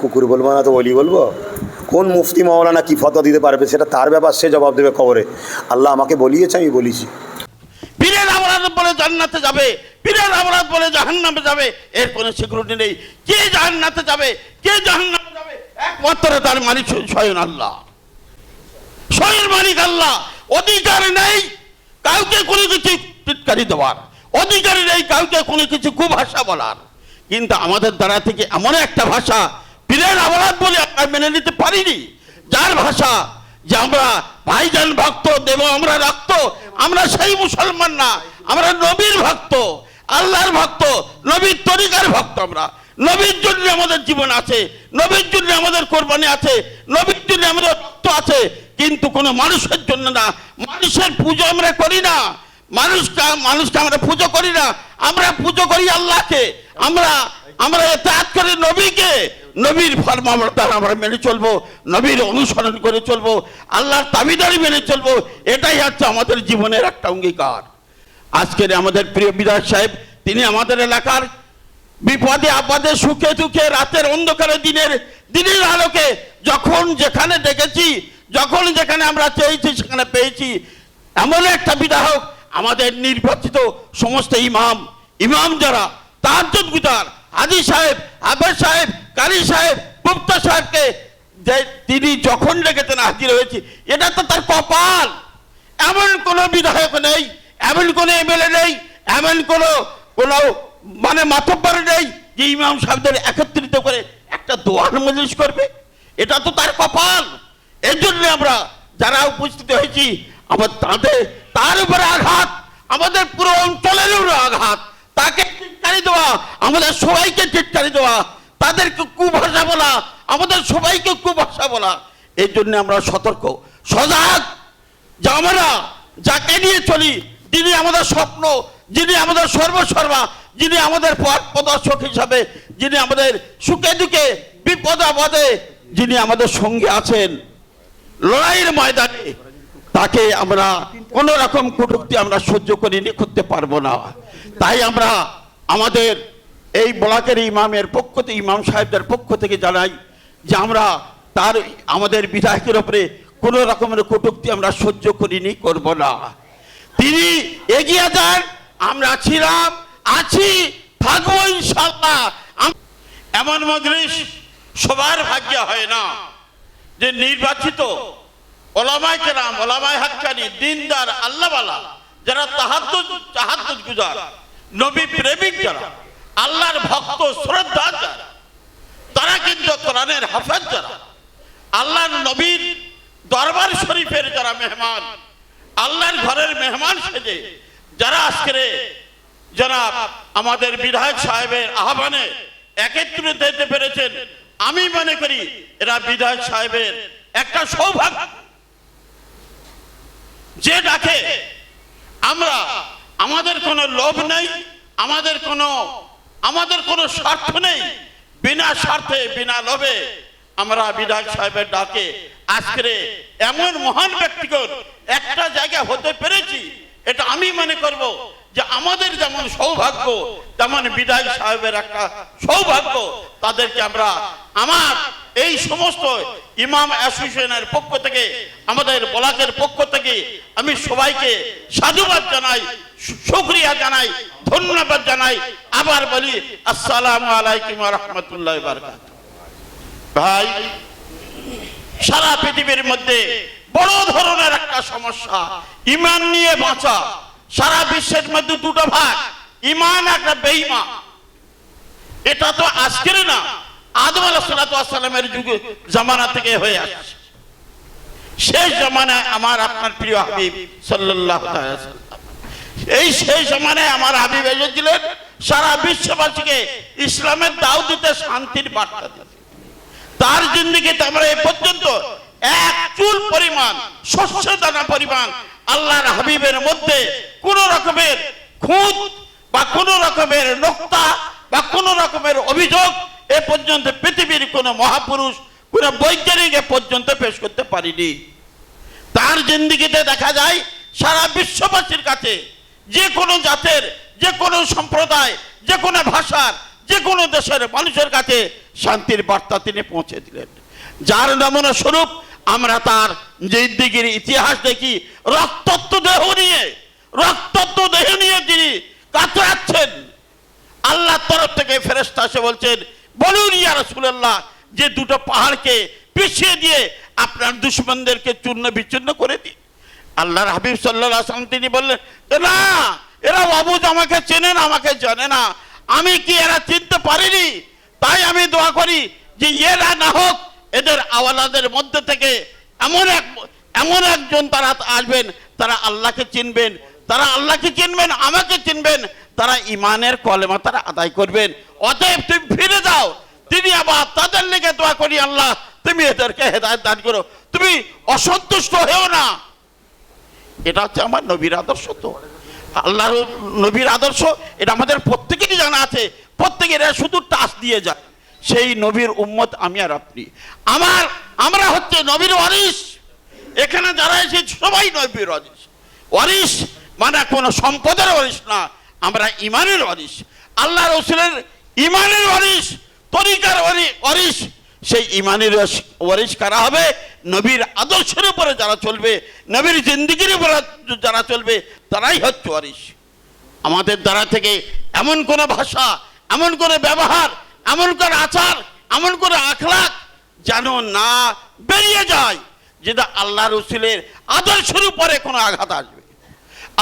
কুকুর বলব না তো বলি বলব? কোন মুফতি মাওলানা কি ফতোয়া দিতে পারবে? সেটা তার ব্যাপার, সে জবাব দেবে কবরে। আল্লাহ আমাকে বলিয়েছে, আমি বলেছি। পীরের অপরাধ বলে জান্নাতে যাবে। পীরের অপরাধ বলে জাহান্নামে যাবে। এর কোনো সিকিউরিটি নেই। কে জাহান্নাতে যাবে কে জাহান্নামে যাবে, একমাত্র তার মালিক স্বয়ং আল্লাহ। স্বয়ং মালিক আল্লাহ। অধিকার নেই কাউকে কোনো কিছু টিটকারি দেওয়ার। অধিকার নেই কাউকে কোনো কিছু কুভাষা বলার। কিন্তু আমাদের দ্বারা থেকে এমন একটা ভাষা পীরের অপরাধ বলে আমরা মেনে নিতে পারিনি। যার ভাষা যে আমরা ভাইজান ভক্ত, দেব আমরা রক্ত, আমরা সেই মুসলমান না, আমরা নবীর ভক্ত, আল্লাহর ভক্ত, নবীর তরিকার ভক্ত আমরা। নবীর জন্য আমাদের জীবন আছে, নবীর জন্য আমাদের কোরবানি আছে, নবীর জন্য আমাদের রক্ত আছে, কিন্তু কোনো মানুষের জন্য না। মানুষের পুজো আমরা করি না। মানুষকে মানুষকে আমরা পুজো করি না। আমরা পুজো করি আল্লাহকে। আমরা আমরা এতাত করি নবীকে। নবীর ফরমাবর্তার আমরা মেনে চলবো, নবীর অনুসরণ করে চলবো, আল্লাহর তাবিদারি মেনে চলবো, এটাই হচ্ছে আমাদের জীবনের একটা অঙ্গীকার। আজকের আমাদের প্রিয় বিধায়ক সাহেব, তিনি আমাদের এলাকার বিপদে, আপদে, সুখে দুঃখে, রাতের অন্ধকারে, দিনের দিনের আলোকে যখন যেখানে ডেকেছি যখন যেখানে আমরা চেয়েছি, সেখানে পেয়েছি। এমন একটা বিধায়ক আমাদের নির্বাচিত সমস্ত ইমাম ইমাম যারা তাহাজ্জুদ গুজার হাজি সাহেব আবেদ সাহেব, কারি সাহেব, গুপ্তা সাহেবকে যে তিনি যখন ডেকেছেন হাজির হয়েছি, এটা তো তার কপাল। এমন কোনো বিধায়ক নেই, এমন কোনো এমএলএ নেই, এমন কোনো কোনো মানে মাতব্বর নেই যে ইমাম সাহেবদের একত্রিত করে একটা দোয়ার মজলিস করবে। এটা তো তার কপাল। এর জন্য আমরা যারা উপস্থিত হয়েছি, আমার তাদের, তার উপরে আঘাত, আমাদের পুরো অঞ্চলের উপরে আঘাত। তাকে টিটকারি দেওয়া, আমাদের সবাইকে টিটকারি দেওয়া, তাদেরকে কুভাষা বলা, আমাদের সবাইকে কুভাষা বলা। এই জন্য আমরা সতর্ক। সজাগ! যে আমরা, যাকে নিয়ে চলি, যিনি আমাদের স্বপ্ন, যিনি আমাদের সর্বসর্বা যিনি আমাদের পথ প্রদর্শক হিসাবে, যিনি আমাদের সুখে দুঃখে, বিপদ আপদে, যিনি আমাদের সঙ্গে আছেন। লড়াইয়ের ময়দানে, তাকে আমরা কোন রকম কটুক্তি আমরা সহ্য করিনি, করতে পারব না। তাই আমরা আমাদের এই ব্লকের ইমামের পক্ষ থেকে, ইমাম সাহেবদের পক্ষ থেকে জানাই যে আমরা তার, আমাদের বিধায়কের ওপরে কোন রকমের কটুক্তি আমরা সহ্য করিনি, করব না। তিনি এগিয়ে যান, আমরা ছিলাম, আছি, থাকব ইনশাল্লাহ এমন মজলিস সবার ভাগ্য হয় না যে নির্বাচিত ওলামাই কেরাম ওলামাই হাক্কানি, দিনদার, আল্লাহওয়ালা, যারা তাহাদ্দুদ তাহাদ্দুদ গুজার। নবী প্রেমিক যারা, আল্লাহর ভক্ত, শ্রদ্ধা যারা, তারা কিন্তু কোরআনের হাফেজ যারা। আল্লাহর নবীর দরবার শরীফের যারা মেহমান, আল্লাহর ঘরের মেহমান সেজে, যারা আজকে যারা আমাদের বিধায়ক সাহেবের আহ্বানে একত্রিত হতে পেরেছেন, আমি মনে করি এরা বিধায়ক সাহেবের একটা সৌভাগ্য। যে ডাকে আমরা আমাদের কোনো লোভ নেই, আমাদের কোনো আমাদের কোনো স্বার্থ নেই। বিনা স্বার্থে, বিনা লোভে আমরা বিধায়ক সাহেবের ডাকে আজকে এমন মহান ব্যক্তিগত একটা জায়গা হতে পেরেছি, এটা আমি মনে করব যে আমাদের যেমন সৌভাগ্য, তেমন বিধায়ক সাহেবের একটা সৌভাগ্য, তাদেরকে আমরা, আমার এই সমস্ত ইমাম অ্যাসোসিয়েশনের পক্ষ থেকে, আমাদের ব্লকের পক্ষ থেকে আমি সবাইকে সাধুবাদ জানাই। শুক্রিয়া জানাই, ধন্যবাদ জানাই। আবার বলি, আসসালামু আলাইকুম রহমতুল্লাহ ভাই, সারা পৃথিবীর মধ্যে বড় ধরনের একটা সমস্যা, ইমান নিয়ে বাঁচা। সারা বিশ্বের মধ্যে দুটো ভাগ, ইমান একটা বেঈমান। এটা তো আজকের না, আদম আলাহামের যুগে, জামানা থেকে হয়ে আসছে। শেষ জামানায় আমার আপনার প্রিয় হাবিব সাল্লাহ এই সেই জামানায় আমার হাবিব এসেছিলেন, সারা বিশ্ববাসীকে ইসলামের দাও দিতে, শান্তির বার্তা দিতে। তার জিন্দিগিতে আমরা এ পর্যন্ত এক চুল পরিমাণ, শস্য দানা পরিমাণ আল্লাহর হাবিবের মধ্যে কোন রকমের খুঁত বা কোন রকমের নোক্তা বা কোন রকমের অভিযোগ এ পর্যন্ত পৃথিবীর কোন মহাপুরুষ, কোন বৈজ্ঞানিক এ পর্যন্ত পেশ করতে পারিনি। তার জিন্দিগিতে দেখা যায়, সারা বিশ্ববাসীর কাছে যে কোনো জাতের, যে কোনো সম্প্রদায়, যে কোনো ভাষার, যে কোনো দেশের মানুষের কাছে শান্তির বার্তা তিনি পৌঁছে দিলেন। যার নমুনা স্বরূপ আমরা তার জিন্দিগির ইতিহাস দেখি রক্তত্ব দেহ নিয়ে রক্তত্ব দেহ নিয়ে তিনি কাতরাচ্ছেন। আল্লাহর তরফ থেকে ফেরেস্তা এসে বলছেন, বলুন ইয়া রাসূলুল্লাহ, যে দুটো পাহাড়কে পিছিয়ে দিয়ে আপনার দুশ্মনদেরকে চূর্ণ বিচূর্ণ করে দিন। আল্লাহর হাবিব সাল্লাল্লাহু আলাইহি ওয়াসাল্লাম তিনি বললেন না, এরা অবুজ আমাকে চেনে না, আমাকে জানে না। আমি কি এরা চিনতে পারিনি? তাই আমি দোয়া করি যে এরা না হোক, এদের আওয়ালাদের মধ্যে থেকে এমন এক, এমন একজন তারা আসবেন, তারা আল্লাহকে চিনবেন, তারা আল্লাহকে চিনবেন, আমাকে চিনবেন, তারা ইমানের কলেমা তারা আদায় করবেন। অতএব তুমি ফিরে যাও। তিনি আবার তাদের লেগে দোয়া করি, আল্লাহ, তুমি এদেরকে হেদায়ত দান করো। তুমি অসন্তুষ্ট হয়েও না। এটা হচ্ছে আমার নবীর আদর্শ তো। আল্লাহর নবীর আদর্শ, এটা আমাদের প্রত্যেকেরই জানা আছে। প্রত্যেকের শুধু টাচ দিয়ে যায়। সেই নবীর উম্মত আমি আর আপনি। আমার, আমরা হচ্ছে নবীর ওয়ারিস এখানে যারা এসেছে, সবাই নবীর ওয়ারিস ওয়ারিস মানে কোনো সম্পদের ওয়ারিস না, আমরা ইমানের ওয়ারিস আল্লাহ রসুলের ইমানের ওয়ারিস তরিকার ওয়ারিস সেই ইমানের ওয়ারিস কারা হবে? নবীর আদর্শের উপরে যারা চলবে, নবীর জিন্দিগির উপরে যারা চলবে, তারাই হচ্ছে ওয়ারিস আমাদের দ্বারা থেকে এমন কোনো ভাষা, এমন করে ব্যবহার, এমন করে আচার, এমন করে আখলাক যেন না বেরিয়ে যায়, যেটা আল্লাহ রসুলের আদর্শের উপরে কোনো আঘাত আসবে।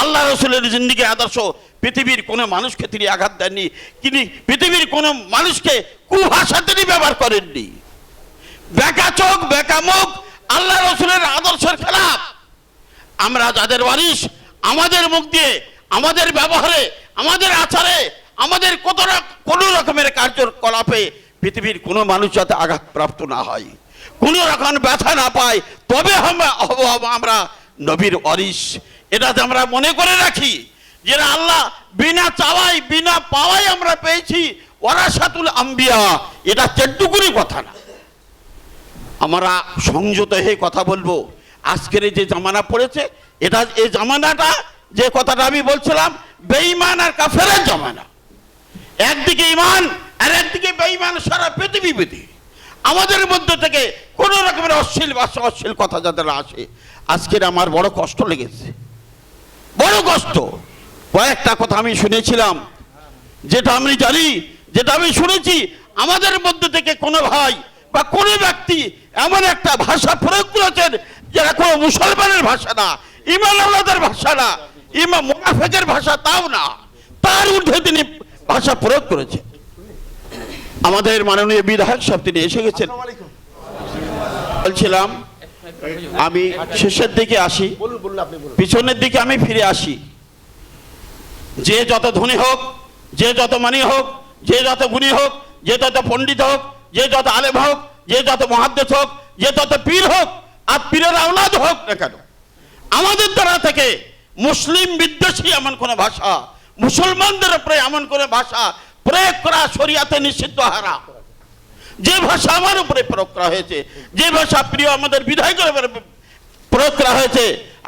আল্লাহ রসুলের জিন্দিগি আদর্শ পৃথিবীর কোনো মানুষকে তিনি আঘাত দেননি, তিনি পৃথিবীর কোনো মানুষকে কুভাষা তিনি ব্যবহার করেননি। বেকা চোখ, বেকা মুখ, আল্লাহ রসুলের আদর্শের খেলাফ। আমরা যাদের ওয়ারিস আমাদের মুখ দিয়ে, আমাদের ব্যবহারে, আমাদের আচারে, আমাদের কত কোনো রকমের কার্যকলাপে পৃথিবীর কোনো মানুষ যাতে আঘাতপ্রাপ্ত না হয়, কোনো রকম ব্যথা না পায়, তবে আমরা নবীর অরিস এটা যে আমরা মনে করে রাখি যে আল্লাহ বিনা চাওয়াই বিনা পাওয়াই আমরা পেয়েছি ওরাসাতুল আম্বিয়া। এটা চেড্ডুকুরি কথা না। আমরা সংযত হয়ে কথা বলব। আজকের যে জামানা পড়েছে, এটা এই জামানাটা, যে কথাটা আমি বলছিলাম, বেঈমান আর কাফেরের জামানা। একদিকে ইমান আর একদিকে বেঈমান সারা পৃথিবী পৃথিবী আমাদের মধ্যে থেকে কোনো রকমের অশ্লীল ভাষা অশ্লীল কথা যাদের আসে, আজকের আমার বড় কষ্ট লেগেছে। বড় কষ্ট। কয়েকটা কথা আমি শুনেছিলাম, যেটা আমি জানি, যেটা আমি শুনেছি, আমাদের মধ্যে থেকে কোনো ভাই বা কোনো ব্যক্তি এমন একটা ভাষা প্রয়োগ করেছেন যেটা কোনো মুসলমানের ভাষা না ইমান আল্লাদের ভাষা না ইমা মুনাফেকের ভাষা তাও না। তার ঊর্ধ্বে তিনি ভাষা প্রয়োগ করেছেন। আমাদের মাননীয় বিধায়ক সাহেব তিনি এসে গেছেন। বলছিলাম আমি শেষের দিকে আসি। পিছনের দিকে আমি ফিরে আসি। যে যত ধনী হোক যে যত মানি হোক যে যত গুণী হোক যে যত পণ্ডিত হোক যে যত আলেম হোক যে যত মহাদ্দেশ হোক, যে যত পীর হোক, আর পীরের আওলাদ হোক না কেন? আমাদের দ্বারা থেকে মুসলিম বিদ্বেষী এমন কোনো ভাষা, মুসলমানদের উপরে এমন কোনো ভাষা প্রয়োগ করা শরিয়াতে নিষিদ্ধ হারা। যে ভাষা আমার উপরে প্রয়োগ করা হয়েছে, যে ভাষা প্রিয় আমাদের বিধায়কের উপরে প্রয়োগ করা হয়েছে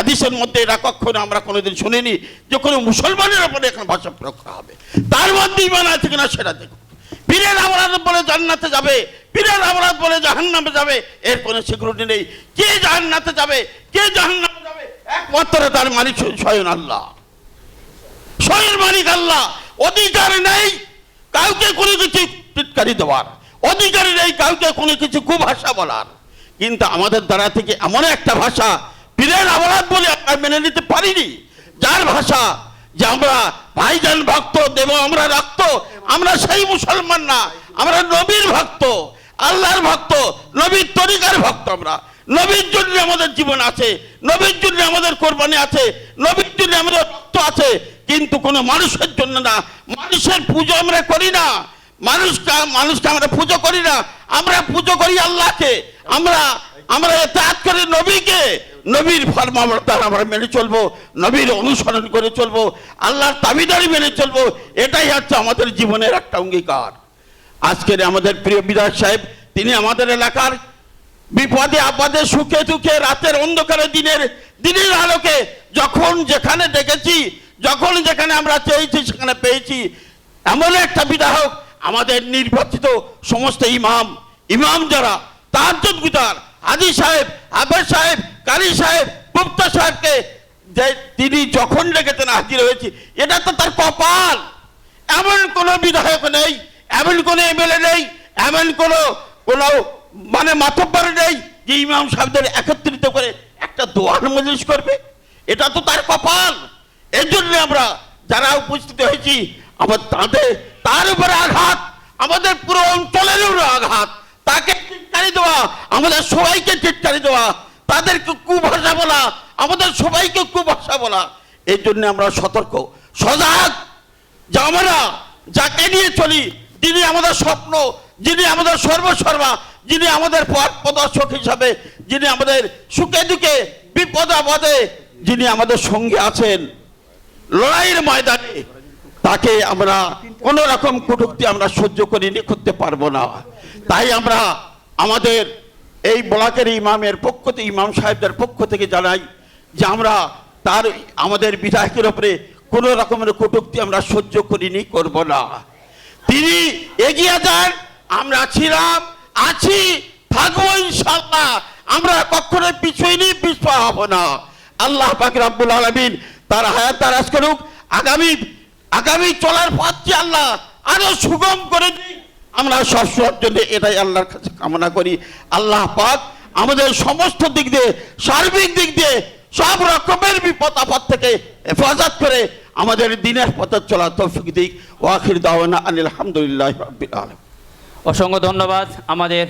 আদিসের মধ্যে এটা কখনো আমরা কোনোদিন শুনিনি যে কোনো মুসলমানের উপরে এখন ভাষা প্রয়োগ করা হবে। তার মধ্যে ইমান আছে কিনা সেটা দেখুন। পীরের অপরাধ বলে জান্নাতে যাবে পীরের অপরাধ বলে জাহান্নামে যাবে এর কোনো সিকিউরিটি নেই। কে জান্নাতে যাবে, কে জাহান্নামে যাবে? একমাত্র তার মালিক স্বয়ং আল্লাহ। স্বয়ং মালিক আল্লাহ। অধিকার নেই কাউকে কোনো কিছু টিটকারি দেওয়ার। অধিকার নেই কাউকে কোনো কিছু কুভাষা বলার। কিন্তু আমাদের দ্বারা থেকে এমন একটা ভাষা পীরের অপরাধ বলে আমরা মেনে নিতে পারিনি। যার ভাষা যে আমরা ভাইজান ভক্ত, দেব আমরা রক্ত। আমরা সেই মুসলমান না, আমরা নবীর ভক্ত, আল্লাহর ভক্ত, নবীর তরিকার ভক্ত আমরা। নবীর জন্য আমাদের জীবন আছে, নবীর জন্য আমাদের কোরবানি আছে, নবীর জন্য আমাদের রক্ত আছে, কিন্তু কোনো মানুষের জন্য না। মানুষের পুজো আমরা করি না। মানুষকে মানুষকে আমরা পুজো করি না। আমরা পুজো করি আল্লাহকে। আমরা আমরা এতাত করি নবীকে। নবীর ফরমাবর্তার আমরা মেনে চলবো, নবীর অনুসরণ করে চলবো, আল্লাহর দাবিদারি মেনে চলবো, এটাই হচ্ছে আমাদের জীবনের একটা অঙ্গীকার। আজকের আমাদের প্রিয় বিধায়ক সাহেব, তিনি আমাদের এলাকার বিপদে, আপদে, সুখে দুঃখে, রাতের অন্ধকারে, দিনের দিনের আলোকে যখন যেখানে দেখেছি, যখন যেখানে আমরা চেয়েছি, সেখানে পেয়েছি। এমন একটা বিধায়ক আমাদের নির্বাচিত সমস্ত ইমাম ইমাম যারা তাহাজ্জুদ গুজার হাজি সাহেব হাফেজ সাহেব, কারি সাহেব মুক্তা সাহেবকে যে তিনি যখন লেগেছেন হাজির হয়েছে, এটা তো তার কপাল। এমন কোনো বিধায়ক নেই, এমন কোনো এমএলএ নেই, এমন কোনো কোনো মানে মাতব্বর নেই যে ইমাম সাহেবদের একত্রিত করে একটা দোয়ার মজলিস করবে। এটা তো তার কপাল। এর জন্য আমরা যারা উপস্থিত হয়েছি, আমার তাদের, তার উপরে আঘাত, আমাদের পুরো অঞ্চলের উপরে আঘাত। তাকে টিটকারি দেওয়া, আমাদের সবাইকে টিটকারি দেওয়া, তাদেরকে কুভাষা বলা, আমাদের সবাইকে কুভাষা বলা, এই জন্য আমরা সতর্ক। সজাগ, যে আমরা যাকে নিয়ে চলি, যিনি আমাদের স্বপ্ন, যিনি আমাদের সর্বসর্বা যিনি আমাদের পথ প্রদর্শক হিসাবে, যিনি আমাদের সুখে দুঃখে, বিপদ আপদে, যিনি আমাদের সঙ্গে আছেন। লড়াইয়ের ময়দানে তাকে আমরা কোন রকম কটুক্তি আমরা সহ্য করিনি, করতে পারব না। তাই আমরা আমাদের এই ব্লকের ইমামের পক্ষ থেকে, ইমাম সাহেবদের পক্ষ থেকে জানাই যে আমরা তার, আমাদের বিধায়কের উপরে কোনো রকমের কটুক্তি আমরা সহ্য করিনি, করব না। তিনি এগিয়ে যান, আমরা ছিলাম, আছি, থাকব ইনশাল্লাহ আমরা কখনো পিছুইনি, পিছপা হব না। আল্লাহ পাক রাব্বুল আলামিন তার হায়াত দারাজ করুক। আগামী আগামী চলার পথটি আল্লাহ আরও সুগম করে দিক। আমরা সবসময়ের জন্য এটাই আল্লাহর কাছে কামনা করি। আল্লাহ পাক আমাদের সমস্ত দিক দিয়ে, সার্বিক দিক দিয়ে সব রকমের বিপদ আপদ থেকে হেফাজত করে আমাদের দিনের পথে চলা তৌফিক দিক। ওয়াখির দাওয়ানা আলহামদুলিল্লাহ অসংখ্য ধন্যবাদ আমাদের